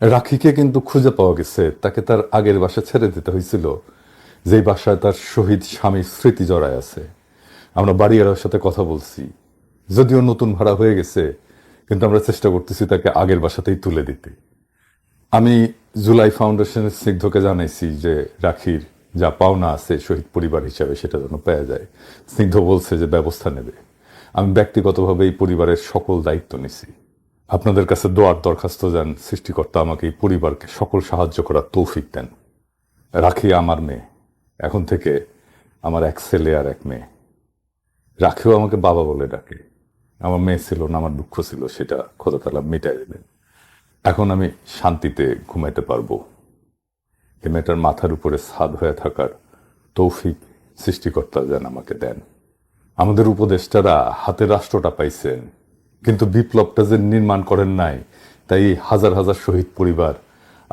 রাখিকে কিন্তু খুঁজে পাওয়া গেছে। তাকে তার আগের বাসা ছেড়ে দিতে হয়েছিল। যেই বাসায় তার শহীদ স্বামীর স্মৃতি জড়ায় আছে। আমরা বাড়িওয়ালার সাথে কথা বলছি। যদিও নতুন ভাড়া হয়ে গেছে, কিন্তু আমরা চেষ্টা করতেছি তাকে আগের বাসাতেই তুলে দিতে। আমি জুলাই ফাউন্ডেশনের স্নিগ্ধকে জানাইছি যে রাখির যা পাওনা আছে শহীদ পরিবার হিসাবে সেটা যেন পাওয়া যায়। স্নিগ্ধ বলছে যে ব্যবস্থা নেবে। আমি ব্যক্তিগতভাবে এই পরিবারের সকল দায়িত্ব নিছি। আপনাদের কাছে দোয়ার দরখাস্ত যান সৃষ্টিকর্তা আমাকে এই পরিবারকে সকল সাহায্য করার তৌফিক দেন। রাখি আমার মেয়ে। এখন থেকে আমার এক ছেলে আর এক মেয়ে। রাখিও আমাকে বাবা বলে ডাকে। আমার মেয়ে ছিল না, আমার দুঃখ ছিল, সেটা খোদা তালা মিটাই দেবেন। এখন আমি শান্তিতে ঘুমাইতে পারব। এ মেয়েটার মাথার উপরে ছাদ হয়ে থাকার তৌফিক সৃষ্টিকর্তা যেন আমাকে দেন। আমাদের উপদেষ্টারা হাতে রাষ্ট্রটা পাইছেন। কিন্তু বিপ্লবটা যে নির্মাণ করেন নাই, তাই হাজার হাজার শহীদ পরিবার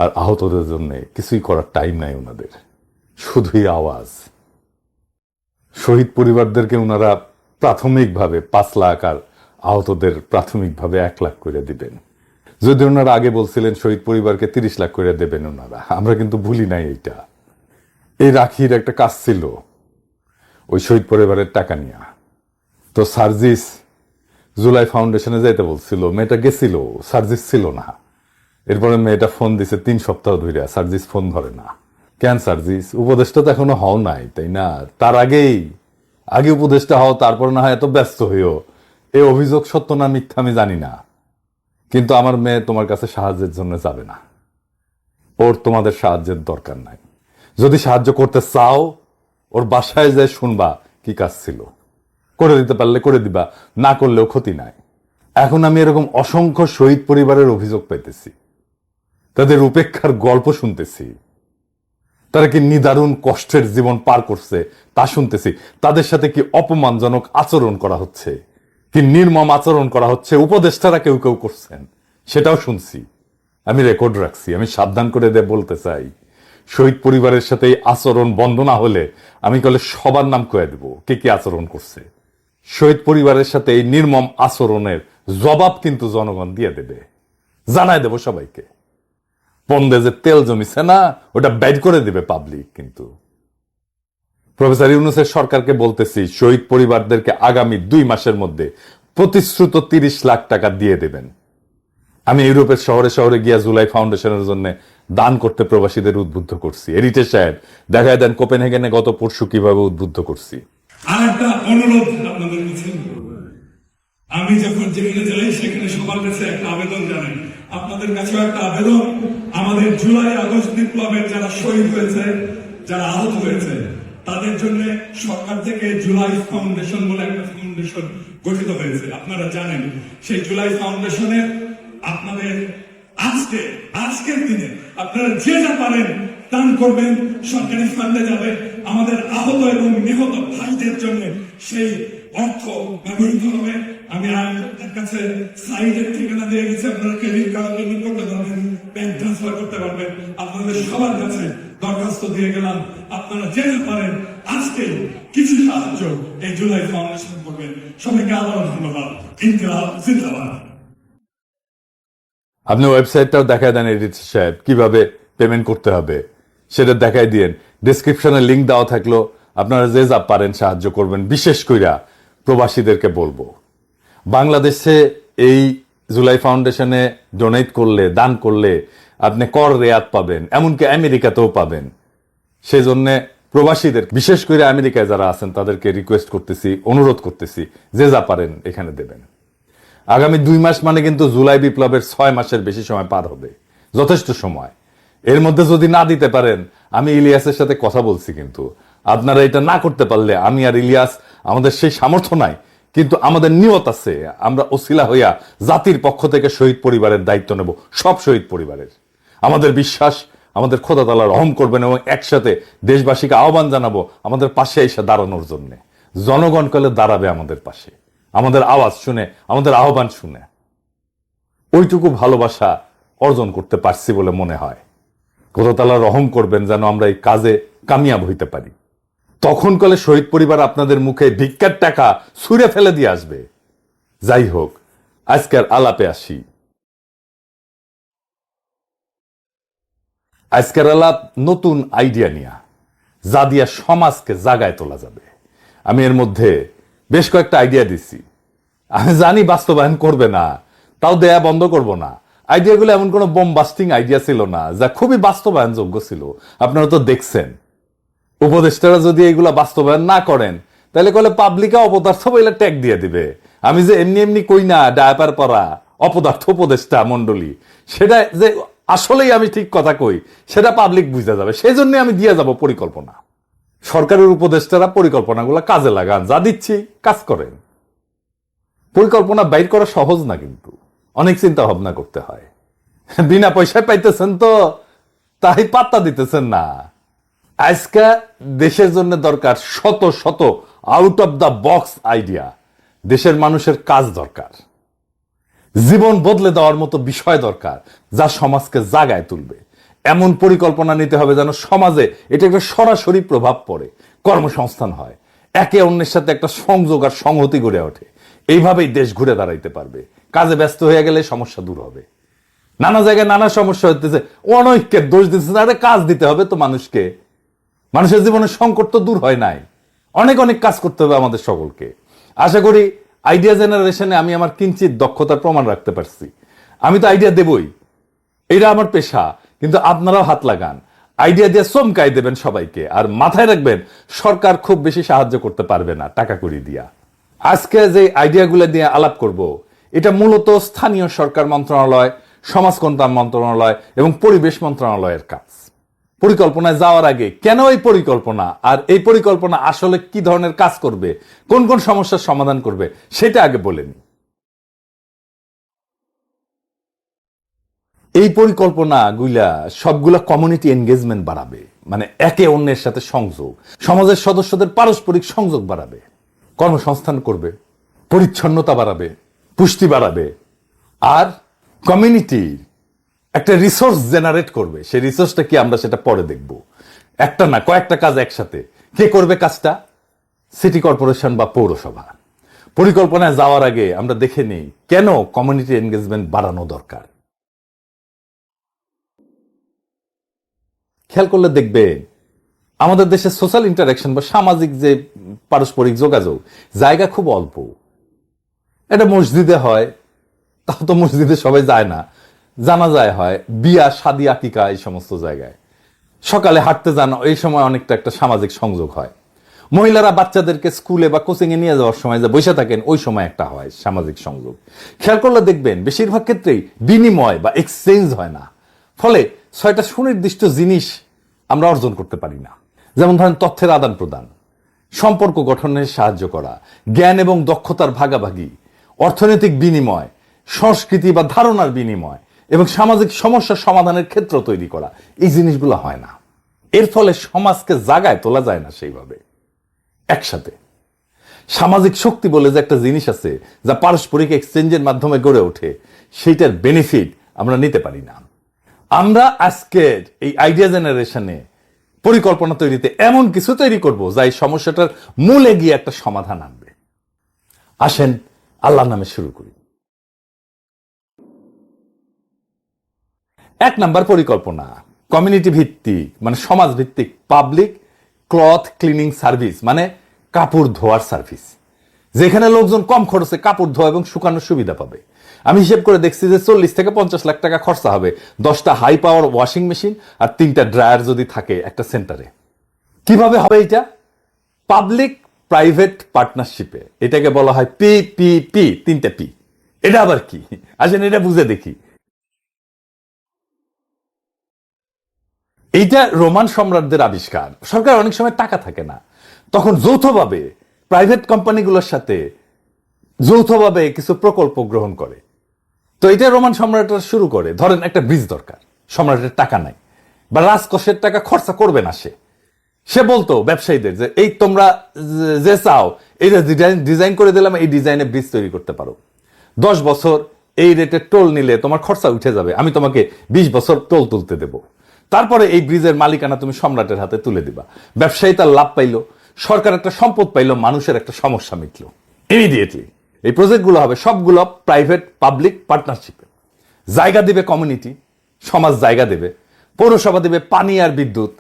আর আহতদের জন্য কিছুই করার টাইম নাই ওনাদের শুধুই আওয়াজ। শহীদ পরিবারদেরকে ওনারা প্রাথমিকভাবে পাঁচ লাখ আর আহতদের প্রাথমিকভাবে এক লাখ করে দিবেন। যদি ওনারা আগে বলছিলেন শহীদ পরিবারকে তিরিশ লাখ করে দেবেন ওনারা আমরা কিন্তু ভুলি নাই এইটা। এই রাখির একটা কাজ ছিল, ওই শহীদ পরিবারের টাকা নিয়ে। তো সার্জিস জুলাই ফাউন্ডেশনে যাইতে বলছিল, মেয়েটা গেছিল, সার্জিস ছিল না। এরপরে মেয়েটা ফোন দিছে তিন সপ্তাহ ধরে সার্জিস ফোন ধরে না। কেন সার্জিস? উপদেশটা তো এখনও হও নাই, তাই না? তার আগেই, আগে উপদেশটা হও, তারপর না হয় এত ব্যস্ত হইও। এই অভিযোগ সত্য না মিথ্যা আমি জানি না। কিন্তু আমার মেয়ে তোমার কাছে সাহায্যের জন্য যাবে না। ওর তোমাদের সাহায্যের দরকার নাই। যদি সাহায্য করতে চাও, ওর বাসায় যায় শুনবা কি কাজ ছিল। করে দিতে পারলে করে দিবা, না করলেও ক্ষতি নাই। এখন আমি এরকম অসংখ্য শহীদ পরিবারের অভিযোগ পাইতেছি। তাদের উপেক্ষার গল্প শুনতেছি। তারা কি নিদারুণ কষ্টের জীবন পার করছে তা শুনতেছি। তাদের সাথে কি অপমানজনক আচরণ করা হচ্ছে? কি নির্মম আচরণ করা হচ্ছে? উপদেষ্টারা কেউ কেউ করছেন, সেটাও শুনছি। আমি রেকর্ড রাখছি, আমি সাবধান করে দিয়ে বলতে চাই। শহীদ পরিবারের সাথে এই আচরণ বন্ধ না হলে আমি কলে সবার নাম কয়ে দেব, কে কি আচরণ করছে। শহীদ পরিবারের সাথে এই নির্মম আচরণের জবাব কিন্তু জনগণ দিয়ে দেবে। জানায় দেব সবাইকে। পন্দে যে তেল জমিছে না, ওটা বের করে দিবে পাবলিক কিন্তু। প্রফেসর ইউনুসের সরকারকে বলতেছি, শহীদ পরিবারদেরকে আগামী দুই মাসের মধ্যে প্রতিশ্রুত তিরিশ লাখ টাকা দিয়ে দেবেন। আমি ইউরোপের শহরে শহরে গিয়া জুলাই ফাউন্ডেশনের জন্য দান করতে প্রবাসীদের উদ্বুদ্ধ করছি। এরিটে সাহেব, দেখায় দেন কোপেনহেগেনে গত পরশু কীভাবে উদ্বুদ্ধ করছি। আর একটা অনুরোধ আপনাদের কাছে। আমি যখন যেখানে যাই, সেখানে সবার কাছে একটা আবেদন জানাই। আপনাদের কাছেও একটা আবেদন। আমাদের জুলাই আগস্ট বিপ্লবের যারা শহীদ হয়েছে, যারা আহত হয়েছে, তাদের জন্য সরকার থেকে জুলাই ফাউন্ডেশন বলে একটা ফাউন্ডেশন গঠিত হয়েছে। আপনারা জানেন, সেই জুলাই ফাউন্ডেশনের আপনাদের আজকে, আজকের দিনে আপনারা যে যা পারেন দান করবেন, সরকারি ফান্ডে যাবে আমাদের আহত এবং নিহত ভাইদের জন্য সেই অর্থ ব্যবহৃত হবে। আমি আয়োজকদের কাছে সাইডের ঠিকানা দিয়ে গেছি। আপনারা ক্রেডিট কার্ড পেমেন্ট করতে পারবেন ব্যাংক ট্রান্সফার করতে পারবেন। আপনাদের সবার কাছে দরখাস্ত দিয়ে গেলাম। আপনারা যা পারেন আজকে কিছু সাহায্য এই জুলাই ফাউন্ডেশন করবেন সবাইকে আবার ধন্যবাদ। ইনকলাব জিন্দাবাদ। আপনি ওয়েবসাইটটাও দেখায় দেন এডিট সাহেব। কীভাবে পেমেন্ট করতে হবে, সেটা দেখাই দিয়েন। ডিসক্রিপশনে লিংক দেওয়া থাকল। আপনারা যে যা পারেন সাহায্য করবেন। বিশেষ কইরা প্রবাসীদেরকে বলব। বাংলাদেশে এই জুলাই ফাউন্ডেশনে ডোনেট করলে, দান করলে আপনি কর রেয়াত পাবেন, এমনকি আমেরিকাতেও পাবেন। সেই জন্য প্রবাসীদের, বিশেষ করে আমেরিকায় যারা আছেন, তাদেরকে রিকোয়েস্ট করতেছি, অনুরোধ করতেছি, যে যা পারেন এখানে দেবেন। আগামী দুই মাস মানে কিন্তু জুলাই বিপ্লবের ছয় মাসের বেশি সময় পার হবে। যথেষ্ট সময়। এর মধ্যে যদি না দিতে পারেন আমি ইলিয়াসের সাথে কথা বলছি কিন্তু। আপনারা এটা না করতে পারলে আমি আর ইলিয়াস আমাদের সেই সামর্থ্য নাই। কিন্তু আমাদের নিয়ত আছে, আমরা ওসিলা হইয়া জাতির পক্ষ থেকে শহীদ পরিবারের দায়িত্ব নেব, সব শহীদ পরিবারের। আমাদের বিশ্বাস, আমাদের খোদা তালা রহম করবেন এবং একসাথে দেশবাসীকে আহ্বান জানাব আমাদের পাশে এসে দাঁড়ানোর জন্য। জনগণ কলে দাঁড়াবে আমাদের পাশে। আমাদের আওয়াজ শুনে, আমাদের আহ্বান শুনে। ওইটুকু ভালোবাসা অর্জন করতে পারছি বলে মনে হয়। কোথাও রহম করবেন যেন আমরা এই কাজে কামিয়াব হইতে পারি। তখন কলে শহীদ পরিবার আপনাদের মুখে ভিক্ষার টাকা ছুঁড়ে ফেলে দিয়ে আসবে। যাই হোক, আজকের আলাপে আসি। আজকের আলাপ নতুন আইডিয়া নিয়া, যা দিয়া সমাজকে জাগায় তোলা যাবে। আমি এর মধ্যে বেশ কয়েকটা আইডিয়া দিচ্ছি আমি জানি বাস্তবায়ন করবে না, তাও দেয়া বন্ধ করব না। আইডিয়াগুলো এমন কোনো বোম বাস্টিং আইডিয়া ছিল না, যা খুবই বাস্তবায়নযোগ্য ছিল। আপনারা তো দেখছেন। উপদেষ্টারা যদি এগুলা বাস্তবায়ন না করেন, তাহলে কলে পাবলিকা অপদার্থ বইলে ট্যাগ দিয়ে দিবে। আমি যে এমনি এমনি কই না ডায়াপার পরা, অপদার্থ উপদেষ্টা মন্ডলী সেটা যে আসলেই আমি ঠিক কথা কই, সেটা পাবলিক বুঝতে যাবে। সেই জন্য আমি দিয়ে যাব পরিকল্পনা। সরকারের উপদেষ্টারা পরিকল্পনাগুলো কাজে লাগান, যা দিচ্ছি, কাজ করেন। পরিকল্পনা বাইর করা সহজ না কিন্তু। অনেক চিন্তা ভাবনা করতে হয়। বিনা পয়সায় পাইতেছেন তো, তাই পাত্তা দিতেছেন না। আজকে দেশের জন্য দরকার শত শত out of the box idea দেশের মানুষের কাজ দরকার। জীবন বদলে দেওয়ার মতো বিষয় দরকার যা সমাজকে জাগায় তুলবে। এমন পরিকল্পনা নিতে হবে যেন সমাজে এটা একটা সরাসরি প্রভাব পড়ে, কর্মসংস্থান হয়। একে অন্যের সাথে একটা সংযোগ আর সংহতি গড়ে ওঠে। এইভাবেই দেশ ঘুরে দাঁড়াইতে পারবে। কাজে ব্যস্ত হয়ে গেলে সমস্যা দূর হবে। নানা জায়গায় নানা সমস্যা হতেছে অনৈক্যের দোষ দিতেছে আরে কাজ দিতে হবে তো মানুষকে। মানুষের জীবনের সংকট তো দূর হয় নাই। অনেক অনেক কাজ করতে হবে আমাদের সকলকে। আশা করি আইডিয়া জেনারেশনে আমি আমার কিঞ্চিত দক্ষতার প্রমাণ রাখতে পারছি। আমি তো আইডিয়া দেবই। এটা আমার পেশা, কিন্তু আপনারাও হাত লাগান। আইডিয়া দিয়ে চমকাই দেবেন সবাইকে। আর মাথায় রাখবেন, সরকার খুব বেশি সাহায্য করতে পারবে না, টাকা করি দিয়া। আজকে যে আইডিয়াগুলো দিয়ে আলাপ করব এটা মূলত স্থানীয় সরকার মন্ত্রণালয় সমাজ কল্যাণ মন্ত্রণালয় এবং পরিবেশ মন্ত্রণালয়ের কাজ। পরিকল্পনায় যাওয়ার আগে কেন এই পরিকল্পনা আর এই পরিকল্পনা আসলে কি ধরনের কাজ করবে, কোন কোন সমস্যার সমাধান করবে, সেটা আগে বলে নিই। এই পরিকল্পনা গুলা সবগুলা কমিউনিটি এনগেজমেন্ট বাড়াবে মানে একে অন্যের সাথে সংযোগ, সমাজের সদস্যদের পারস্পরিক সংযোগ বাড়াবে, কর্মসংস্থান করবে, পরিচ্ছন্নতা বাড়াবে পুষ্টি বাড়াবে। আর কমিউনিটির একটা রিসোর্স জেনারেট করবে। সেই রিসোর্সটা কি আমরা সেটা পরে দেখব। একটা না, কয়েকটা কাজ একসাথে। কে করবে কাজটা? সিটি কর্পোরেশন বা পৌরসভা। পরিকল্পনায় যাওয়ার আগে আমরা দেখে নিই কেন কমিউনিটি এনগেজমেন্ট বাড়ানো দরকার। খেয়াল করলে দেখবে আমাদের দেশে সোশ্যাল ইন্টারাকশন বা সামাজিক যে পারস্পরিক যোগাযোগ, জায়গা খুব অল্প। এটা মসজিদে হয়, তাও তো মসজিদে সবাই যায় না। জানা যায় হয়, বিয়া, শাদি, আকিকা, এই সমস্ত জায়গায়। সকালে হাঁটতে যান, এই সময় অনেকটা একটা সামাজিক সংযোগ হয়। মহিলারা বাচ্চাদেরকে স্কুলে বা কোচিং এ নিয়ে যাওয়ার সময় যে বসে থাকেন, ওই সময় একটা হয় সামাজিক সংযোগ। খেয়াল করলে দেখবেন, বেশিরভাগ ক্ষেত্রেই বিনিময় বা এক্সচেঞ্জ হয় না। ফলে ছয়টা সুনির্দিষ্ট জিনিস আমরা অর্জন করতে পারি না। যেমন ধরেন, তথ্যের আদান প্রদান সম্পর্ক গঠনে সাহায্য করা, জ্ঞান এবং দক্ষতার ভাগাভাগি অর্থনৈতিক বিনিময়, সংস্কৃতি বা ধারণার বিনিময় এবং সামাজিক সমস্যা সমাধানের ক্ষেত্র তৈরি করা, এই জিনিসগুলো হয় না। এর ফলে সমাজকে জাগায় তোলা যায় না সেইভাবে। একসাথে। সামাজিক শক্তি বলে যে একটা জিনিস আছে যা পারস্পরিক এক্সচেঞ্জের মাধ্যমে গড়ে ওঠে, সেইটার বেনিফিট আমরা নিতে পারি না। আমরা আজকের এই আইডিয়া জেনারেশনে পরিকল্পনা তৈরিতে এমন কিছু তৈরি করব যা এই সমস্যাটার মূলে গিয়ে একটা সমাধান আনবে। আসেন আল্লাহর নামে শুরু করি। এক নাম্বার পরিকল্পনা কমিউনিটি ভিত্তিক মানে সমাজ ভিত্তিক পাবলিক ক্লথ ক্লিনিং সার্ভিস মানে কাপড় ধোয়ার সার্ভিস যেখানে লোকজন কম খরচে কাপড় ধোয়া এবং শুকানোর সুবিধা পাবে। আমি হিসেব করে দেখছি যে চল্লিশ থেকে পঞ্চাশ লাখ টাকা খরচা হবে দশটা হাই পাওয়ার ওয়াশিং মেশিন আর তিনটা ড্রায়ার যদি থাকে একটা সেন্টারে কীভাবে হবে এটা? পাবলিক প্রাইভেট পার্টনারশিপে এটাকে বলা হয় পি পি পি তিনটা পি এটা আবার কি? আসেন এটা বুঝে দেখি। এইটা রোমান সম্রাটদের আবিষ্কার। সরকার অনেক সময় টাকা থাকে না। তখন যৌথভাবে প্রাইভেট কোম্পানিগুলোর সাথে যৌথভাবে কিছু প্রকল্প গ্রহণ করে। তো এটা রোমান সম্রাটরা শুরু করে। ধরেন একটা ব্রিজ দরকার। সম্রাটের টাকা নাই। বা রাজকোষের টাকা খরচা করবে না সে। সে বলতো ব্যবসায়ীদের যে, এই তোমরা যে- চাও, এই যে ডিজাইন ডিজাইন করে দিলাম, এই ডিজাইনে ব্রিজ তৈরি করতে পারো। দশ বছর এই রেটে টোল নিলে তোমার খরচা উঠে যাবে, আমি তোমাকে বিশ বছর টোল তুলতে দেব। তারপরে এই ব্রিজের মালিকানা তুমি সম্রাটের হাতে তুলে দিবা। ব্যবসায়ী তার লাভ পাইলো, সরকার একটা সম্পদ পাইলো, মানুষের একটা সমস্যা মিটলো। ইমিডিয়েটলি এই প্রজেক্টগুলো হবে সবগুলো প্রাইভেট পাবলিক পার্টনারশিপে জায়গা দিবে কমিউনিটি সমাজ জায়গা দেবে। পৌরসভা দেবে পানি আর বিদ্যুৎ।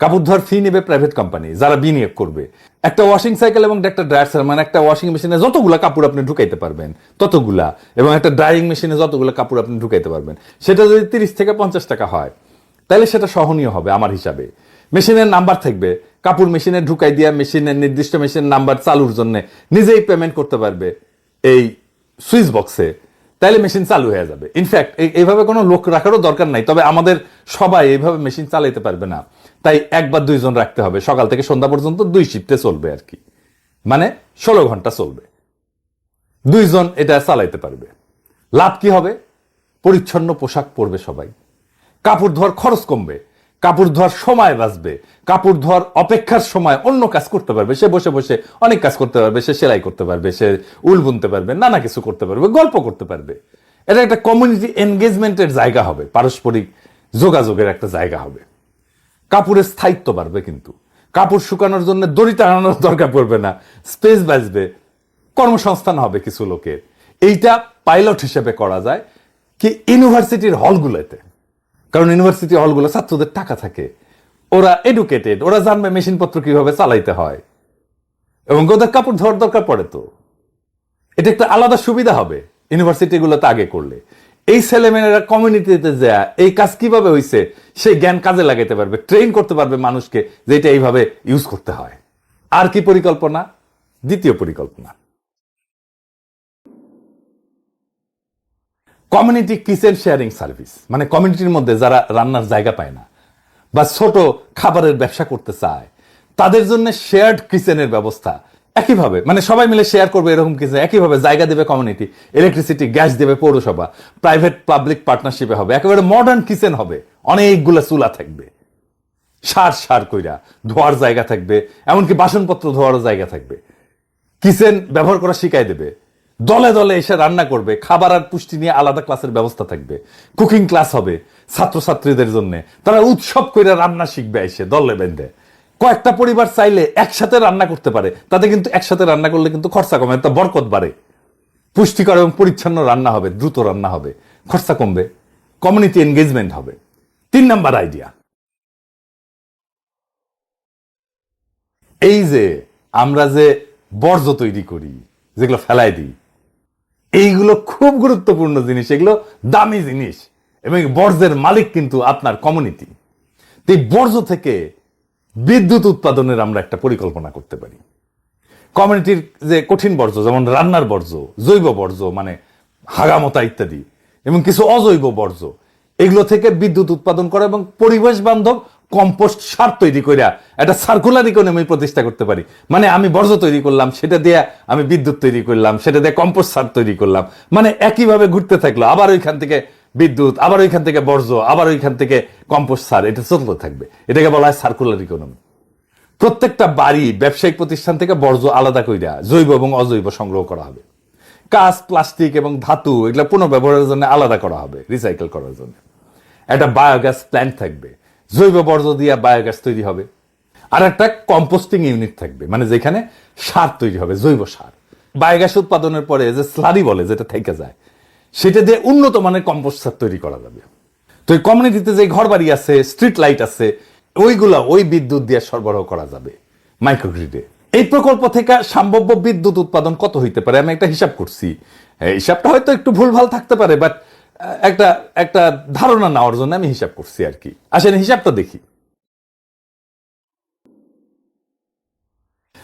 কাপড় ধোয়ার ফি নেবে প্রাইভেট কোম্পানি যারা বিনিয়োগ করবে। একটা ওয়াশিং সাইকেল এবং একটা ড্রায়ার মানে একটা ওয়াশিং মেশিনে যতগুলা কাপড় আপনি ঢুকাইতে পারবেন, ততগুলা। এবং একটা ড্রাইং মেশিনে যতগুলো কাপড় আপনি ঢুকাইতে পারবেন। সেটা যদি তিরিশ থেকে পঞ্চাশ টাকা হয়, তাহলে সেটা সহনীয় হবে আমার হিসাবে। মেশিনের নাম্বার থাকবে। কাপড় মেশিনে ঢুকাই দিয়া মেশিনের নির্দিষ্ট মেশিনের নাম্বার চালুর জন্য নিজেই পেমেন্ট করতে পারবে এই সুইচ বক্সে তাহলে মেশিন চালু হয়ে যাবে। ইনফ্যাক্ট এইভাবে কোনো লোক রাখারও দরকার নাই, তবে আমাদের সবাই এইভাবে মেশিন চালাইতে পারবে না। তাই এক বা দুইজন রাখতে হবে। সকাল থেকে সন্ধ্যা পর্যন্ত দুই শিফটে চলবে আর কি। মানে ষোলো ঘণ্টা চলবে। দুইজন এটা চালাইতে পারবে। লাভ কি হবে? পরিচ্ছন্ন পোশাক পরবে সবাই। কাপড় ধোয়ার খরচ কমবে। কাপড় ধোয়ার সময় বাঁচবে। কাপড় ধোয়ার অপেক্ষার সময় অন্য কাজ করতে পারবে। সে বসে বসে অনেক কাজ করতে পারবে, সে সেলাই করতে পারবে, সে উল বুনতে পারবে, নানা কিছু করতে পারবে, গল্প করতে পারবে। এটা একটা কমিউনিটি এনগেজমেন্টের জায়গা হবে। পারস্পরিক যোগাযোগের একটা জায়গা হবে। কাপড়ের স্থায়িত্ব বাড়বে কিন্তু। কাপড় শুকানোর জন্য দড়ি টানানোর দরকার পড়বে না। স্পেস বাঁচবে। কর্মসংস্থান হবে কিছু লোকের। এইটা পাইলট হিসেবে করা যায় কি ইউনিভার্সিটির হলগুলোতে। কারণ ইউনিভার্সিটি হলগুলো ছাত্রদের টাকা থাকে। ওরা এডুকেটেড ওরা জানবে মেশিনপত্র কীভাবে চালাইতে হয়। এবং ওদের কাপড় ধোয়ার দরকার পড়ে তো। এটা একটা আলাদা সুবিধা হবে। ইউনিভার্সিটিগুলোতে আগে করলে। এই ছেলেমেয়েরা কমিউনিটিতে যা এই কাজ কীভাবে হয়েছে সেই জ্ঞান কাজে লাগাইতে পারবে ট্রেন করতে পারবে মানুষকে যে এটা এইভাবে ইউজ করতে হয়। আর কি পরিকল্পনা? দ্বিতীয় পরিকল্পনা। কমিউনিটি কিচেন শেয়ারিং সার্ভিস মানে কমিউনিটির মধ্যে যারা রান্নার জায়গা পায় না, বা ছোট খাবারের ব্যবসা করতে চায়, তাদের জন্য শেয়ার্ড কিচেনের ব্যবস্থা একইভাবে মানে সবাই মিলে শেয়ার করবে এরকম কিচেন একইভাবে জায়গা দেবে কমিউনিটি ইলেকট্রিসিটি গ্যাস দেবে পৌরসভা প্রাইভেট পাবলিক পার্টনারশিপে হবে, একেবারে মডার্ন কিচেন হবে, অনেকগুলো চুলা থাকবে, সার সার কইরা ধোয়ার জায়গা থাকবে, এমনকি বাসনপত্র ধোয়ারও জায়গা থাকবে কিচেন ব্যবহার করা শিখাই দেবে, দলে দলে এসে রান্না করবে, খাবার আর পুষ্টি নিয়ে আলাদা ক্লাসের ব্যবস্থা থাকবে কুকিং ক্লাস হবে ছাত্রছাত্রীদের জন্য, তারা উৎসব করে রান্না শিখবে এসে, দলে বেঁধে। কয়েকটা পরিবার চাইলে একসাথে রান্না করতে পারে। তাতে কিন্তু একসাথে রান্না করলে কিন্তু খরচা কমে তা বরকত বাড়ে। পুষ্টিকর এবং পরিচ্ছন্ন রান্না হবে, দ্রুত রান্না হবে, খরচা কমবে কমিউনিটি এনগেজমেন্ট হবে। তিন নাম্বার আইডিয়া এই যে আমরা যে বর্জ্য তৈরি করি, যেগুলো ফেলাই দিই, এইগুলো খুব গুরুত্বপূর্ণ জিনিস, এগুলো দামি জিনিস এবং বর্জ্যের মালিক কিন্তু আপনার কমিউনিটি তো এই বর্জ্য থেকে বিদ্যুৎ উৎপাদনের আমরা একটা পরিকল্পনা করতে পারি। কমিউনিটির যে কঠিন বর্জ্য, যেমন রান্নার বর্জ্য, জৈব বর্জ্য মানে হাগামতা ইত্যাদি, এবং কিছু অজৈব বর্জ্য, এগুলো থেকে বিদ্যুৎ উৎপাদন করা এবং পরিবেশ বান্ধব কম্পোস্ট সার তৈরি করিয়া একটা সার্কুলার ইকোনমি প্রতিষ্ঠা করতে পারি। মানে আমি বর্জ্য তৈরি করলাম, সেটা দিয়ে আমি বিদ্যুৎ তৈরি করলাম, সেটা দিয়ে কম্পোস্ট সার তৈরি করলাম। মানে একইভাবে ঘুরতে থাকল, আবার ওইখান থেকে বিদ্যুৎ, আবার ওইখান থেকে বর্জ্য, আবার ওইখান থেকে কম্পোস্ট সার, এটা চলতে থাকবে। এটাকে বলা হয় সার্কুলার ইকোনমি প্রত্যেকটা বাড়ি ব্যবসায়িক প্রতিষ্ঠান থেকে বর্জ্য আলাদা কইরা জৈব এবং অজৈব সংগ্রহ করা হবে। কাঁচ, প্লাস্টিক এবং ধাতু, এগুলো পুনর্ব্যবহারের জন্য আলাদা করা হবে রিসাইকেল করার জন্য। একটা বায়োগ্যাস প্ল্যান্ট থাকবে। জৈব বর্জ্য দিয়ে বায়োগ্যাস তৈরি হবে। আর একটা কম্পোস্টিং ইউনিট থাকবে মানে যেখানে সার তৈরি হবে, জৈব সার। বায়োগ্যাস উৎপাদনের পরে যে স্লারি বলে, যেটা থেকে যায় সেটা দিয়ে উন্নত মানের কম্পোস্ট সার তৈরি করা যাবে। তো এই কমিউনিটিতে যে ঘর বাড়ি আছে স্ট্রিট লাইট আছে, ওইগুলা ওই বিদ্যুৎ দিয়ে সরবরাহ করা যাবে মাইক্রোগ্রিডে এই প্রকল্প থেকে সম্ভাব্য বিদ্যুৎ উৎপাদন কত হইতে পারে? আমি একটা হিসাব করছি। হিসাবটা হয়তো একটু ভুলভাল থাকতে পারে বাট একটা একটা ধারণা নেওয়ার জন্য আমি হিসাব করছি আর কি। আসেন হিসাবটা দেখি।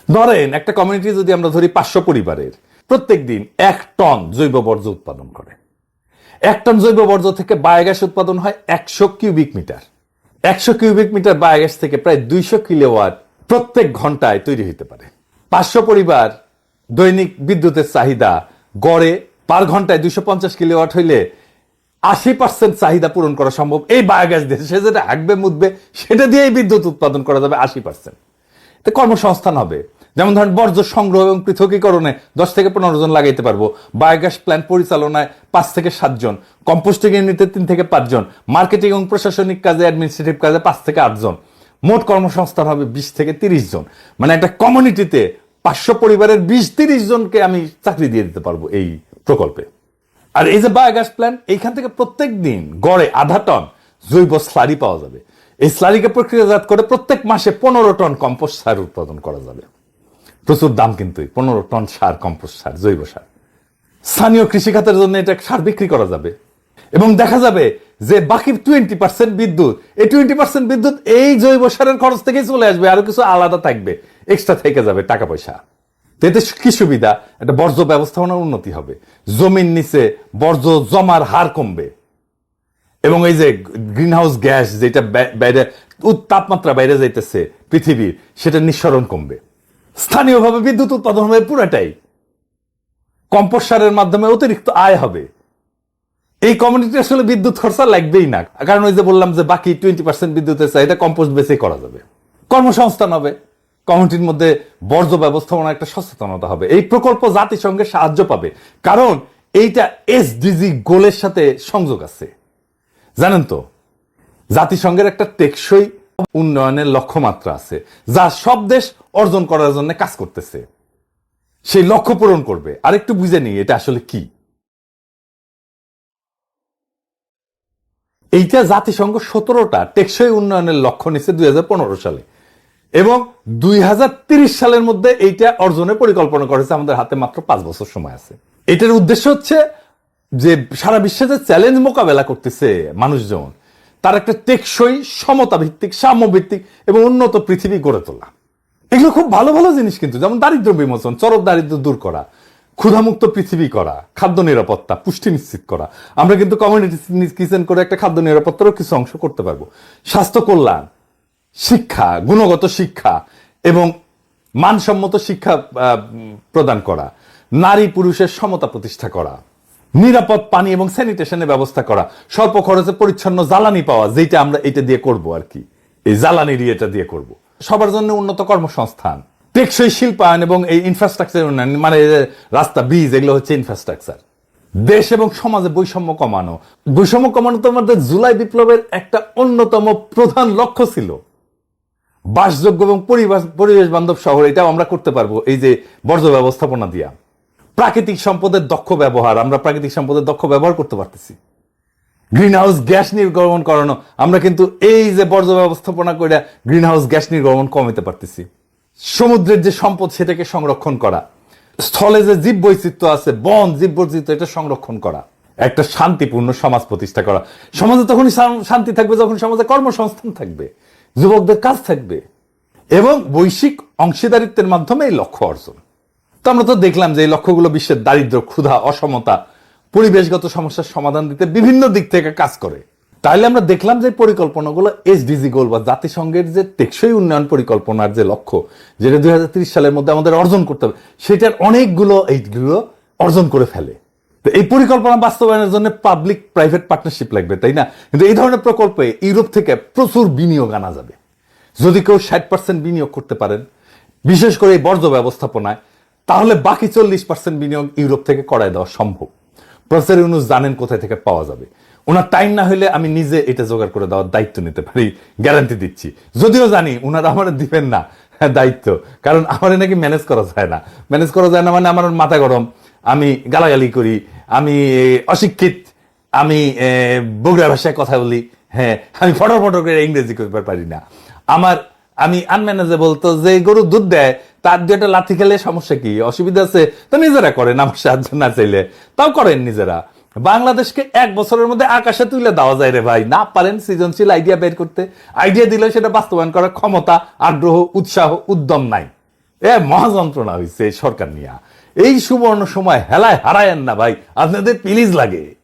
ধরেন, একটা কমিউনিটি যদি আমরা ধরি পাঁচশো পরিবারের প্রত্যেক দিন এক টন জৈব বর্জ্য উৎপাদন করে। এক টন জৈব বর্জ্য থেকে বায়োগ্যাস উৎপাদন হয় একশো কিউবিক মিটার। একশো কিউবিক মিটার বায়োগ্যাস থেকে প্রায় দুইশো কিলোওয়াট প্রত্যেক ঘন্টায় তৈরি হতে পারে। পাঁচশো পরিবার দৈনিক বিদ্যুতের চাহিদা গড়ে পার ঘন্টায় দুইশো পঞ্চাশ কিলোওয়াট হইলে আশি পার্সেন্ট চাহিদা পূরণ করা সম্ভব। এই বায়োগ্যাস দিয়ে সে যেটা হাঁকবে মুদবে সেটা দিয়েই বিদ্যুৎ উৎপাদন করা যাবে আশি পার্সেন্ট। তো কর্মসংস্থান হবে। যেমন ধরেন বর্জ্য সংগ্রহ এবং পৃথকীকরণে দশ থেকে পনেরো জন লাগাইতে পারব। বায়োগ্যাস প্ল্যান্ট পরিচালনায় পাঁচ থেকে সাতজন কম্পোস্টিং ইউনিটে তিন থেকে পাঁচজন মার্কেটিং এবং প্রশাসনিক কাজে অ্যাডমিনিস্ট্রেটিভ কাজে পাঁচ থেকে আটজন মোট কর্মসংস্থান হবে বিশ থেকে তিরিশ জন। মানে একটা কমিউনিটিতে পাঁচশো পরিবারের বিশ তিরিশ জনকে আমি চাকরি দিয়ে দিতে পারব এই প্রকল্পে। আর এই যে বায়োগ্যাস প্ল্যান্ট, এইখান থেকে প্রত্যেক দিন গড়ে আধা টন জৈব স্লারি পাওয়া যাবে। এই স্লারিকে প্রক্রিয়াজাত করে প্রত্যেক মাসে পনেরো টন কম্পোস্ট সার উৎপাদন করা যাবে। প্রচুর দাম কিন্তু পনেরো টন সার, কম্পোস্ট সার, জৈব সার। স্থানীয় কৃষিখাতের জন্য এটা সার বিক্রি করা যাবে। এবং দেখা যাবে যে বাকি টোয়েন্টি পার্সেন্ট বিদ্যুৎ, এই টোয়েন্টি পার্সেন্ট বিদ্যুৎ এই জৈব সারের খরচ থেকেই চলে আসবে, আরও কিছু আলাদা থাকবে এক্সট্রা থেকে যাবে টাকা পয়সা। এতে কি সুবিধা? একটা বর্জ্য ব্যবস্থাপনার উন্নতি হবে। জমির নিচে বর্জ্য জমার হার কমবে। এবং এই যে গ্রিন হাউস গ্যাস যেটা বাইরে তাপমাত্রা বাইরে যাইতেছে পৃথিবীর সেটা নিঃসরণ কমবে। স্থানীয়ভাবে বিদ্যুৎ উৎপাদন হবে পুরাটাই কম্পোস্ট সারের মাধ্যমে অতিরিক্ত আয় হবে। এই কমিউনিটি আসলে বিদ্যুৎ খরচা লাগবেই না। কারণ ওই যে বললাম যে বাকি টোয়েন্টি পার্সেন্ট বিদ্যুতের চাহিদা কম্পোস্ট বেসে করা যাবে। কর্মসংস্থান হবে। কমিউনিটির মধ্যে বর্জ্য ব্যবস্থাপনা একটা সচেতনতা হবে। এই প্রকল্প জাতিসংঘের সাহায্য পাবে। কারণ এইটা এসডিজি গোলের সাথে সংযোগ আছে। জানেন তো? জাতিসংঘের একটা টেকসই উন্নয়নের লক্ষ্যমাত্রা আছে, যা সব দেশ অর্জন করার জন্য কাজ করতেছে। সেই লক্ষ্য পূরণ করবে। আরেকটু বুঝে নিই, এটা আসলে কি? এইটা জাতিসংঘ সতেরোটা টেকসই উন্নয়নের লক্ষ্য নিচ্ছে দুই হাজার পনেরো সালে। এবং দুই সালের মধ্যে এইটা অর্জনের পরিকল্পনা করেছে আমাদের হাতে মাত্র পাঁচ বছর সময় আছে। এটার উদ্দেশ্য হচ্ছে যে সারা বিশ্বে যে চ্যালেঞ্জ মোকাবেলা করতেছে মানুষজন তার একটা টেকসই সমতা ভিত্তিক সাম্য ভিত্তিক এবং উন্নত পৃথিবী গড়ে তোলা। এগুলো খুব ভালো ভালো জিনিস কিন্তু। যেমন দারিদ্র বিমোচন, চরম দারিদ্র দূর করা, ক্ষুধামুক্ত পৃথিবী করা, খাদ্য নিরাপত্তা, পুষ্টি নিশ্চিত করা। আমরা কিন্তু কমিউনিটি কিচেন করে একটা খাদ্য নিরাপত্তারও কিছু অংশ করতে পারব। স্বাস্থ্য কল্যাণ, শিক্ষা, গুণগত শিক্ষা এবং মানসম্মত শিক্ষা প্রদান করা। নারী পুরুষের সমতা প্রতিষ্ঠা করা। নিরাপদ পানি এবং স্যানিটেশনের ব্যবস্থা করা। স্বল্প খরচে পরিচ্ছন্ন জ্বালানি পাওয়া যেটা আমরা এটা দিয়ে করব আর কি। এই জ্বালানির এটা দিয়ে করব। সবার জন্য উন্নত কর্মসংস্থান, টেকসই শিল্পায়ন এবং এই ইনফ্রাস্ট্রাকচার উন্নয়ন মানে রাস্তা বীজ এগুলো হচ্ছে ইনফ্রাস্ট্রাকচার দেশ এবং সমাজে বৈষম্য কমানো। বৈষম্য কমানো তো আমাদের জুলাই বিপ্লবের একটা অন্যতম প্রধান লক্ষ্য ছিল। বাসযোগ্য এবং পরিবেশ বান্ধব শহর, এটাও আমরা করতে পারব। এই যে বর্জ্য ব্যবস্থাপনা দিয়া। প্রাকৃতিক সম্পদের দক্ষ ব্যবহার। আমরা প্রাকৃতিক সম্পদের দক্ষ ব্যবহার করতে পারতেছি। গ্রিন হাউস গ্যাস নির্গমন করানো। আমরা কিন্তু এই যে বর্জ্য ব্যবস্থাপনা করে গ্রিন হাউস গ্যাস নির্গমন কমাতে পারতেছি। সমুদ্রের যে সম্পদ সেটাকে সংরক্ষণ করা। স্থলে যে জীব বৈচিত্র্য আছে, বন জীব বৈচিত্র্য এটা সংরক্ষণ করা। একটা শান্তিপূর্ণ সমাজ প্রতিষ্ঠা করা। সমাজে তখনই শান্তি থাকবে যখন সমাজে কর্মসংস্থান থাকবে। যুবকদের কাজ থাকবে। এবং বৈশ্বিক অংশীদারিত্বের মাধ্যমে এই লক্ষ্য অর্জন। তো আমরা তো দেখলাম যে এই লক্ষ্যগুলো বিশ্বের দারিদ্র, ক্ষুধা, অসমতা, পরিবেশগত সমস্যার সমাধান দিতে বিভিন্ন দিক থেকে কাজ করে। তাহলে আমরা দেখলাম যে পরিকল্পনাগুলো এসডিজি গোল বা জাতিসংঘের যে টেকসই উন্নয়ন পরিকল্পনার যে লক্ষ্য, যেটা দুই সালের মধ্যে আমাদের অর্জন করতে হবে, সেটার অনেকগুলো এইগুলো অর্জন করে ফেলে। তো এই পরিকল্পনা বাস্তবায়নের জন্য পাবলিক প্রাইভেট পার্টনারশিপ লাগবে, তাই না? কিন্তু এই ধরনের প্রকল্পে ইউরোপ থেকে প্রচুর বিনিয়োগ আনা যাবে। যদি কেউ ষাট পার্সেন্ট বিনিয়োগ করতে পারেন, বিশেষ করে এই বর্জ্য ব্যবস্থাপনায় তাহলে বাকি চল্লিশ পার্সেন্ট বিনিয়োগ ইউরোপ থেকে করায় দেওয়া সম্ভব। প্রফেসর ইউনুস জানেন কোথায় থেকে পাওয়া যাবে। ওনার টাইম না হলে আমি নিজে এটা জোগাড় করে দেওয়ার দায়িত্ব নিতে পারি গ্যারান্টি দিচ্ছি। যদিও জানি ওনারা আমার দিবেন না হ্যাঁ, দায়িত্ব। কারণ আমার নাকি ম্যানেজ করা যায় না। ম্যানেজ করা যায় না মানে আমার মাথা গরম। আমি গালাগালি করি আমি অশিক্ষিত আমি বগুড়া ভাষায় কথা বলি হ্যাঁ আমি ফটর ফটর করে ইংরেজি করতে পারি না। আমার আমি আনম্যানেজেবল তো যে গরু দুধ দেয় তার দিয়ে একটা লাথি খেলে সমস্যা কি? অসুবিধা আছে? তো নিজেরা করেন আমার সাহায্য না চাইলে। তাও করেন নিজেরা। বাংলাদেশকে এক বছরের মধ্যে আকাশে তুলে দেওয়া যায় রে ভাই। না পারেন সৃজনশীল আইডিয়া বের করতে। আইডিয়া দিলে সেটা বাস্তবায়ন করার ক্ষমতা, আগ্রহ, উৎসাহ, উদ্যম নাই। এ মহাযন্ত্রণা হয়েছে সরকার নিয়ে। এই সুবর্ণ সময় হেলায় হারায়েন না ভাই। আপনাদের প্লিজ লাগে।